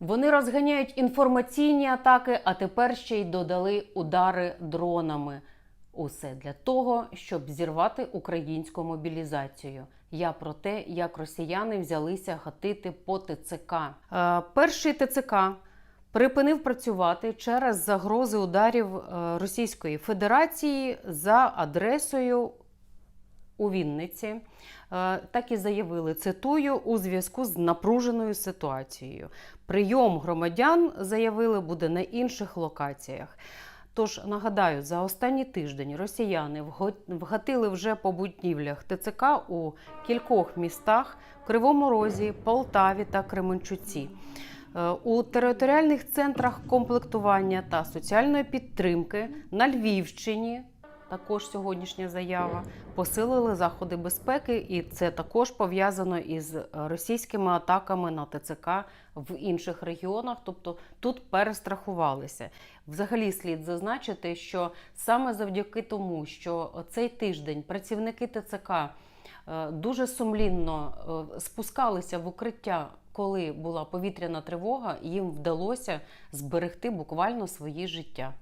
Вони розганяють інформаційні атаки, а тепер ще й додали удари дронами. Усе для того, щоб зірвати українську мобілізацію. Я про те, як росіяни взялися гатити по ТЦК. Е, перший ТЦК припинив працювати через загрози ударів е, Російської Федерації за адресою у Вінниці. Е, Так і заявили, цитую, у зв'язку з напруженою ситуацією. Прийом громадян заявили буде на інших локаціях. Тож нагадаю, за останній тиждень росіяни вгатили вже по будівлях ТЦК у кількох містах Кривому Розі, Полтаві та Кременчуці. Е, У територіальних центрах комплектування та соціальної підтримки на Львівщині. Також сьогоднішня заява посилили заходи безпеки, і це також пов'язано із російськими атаками на ТЦК в інших регіонах. Тобто тут перестрахувалися. Взагалі слід зазначити, що саме завдяки тому, що цей тиждень працівники ТЦК е, дуже сумлінно е, спускалися в укриття, коли була повітряна тривога, їм вдалося зберегти буквально свої життя.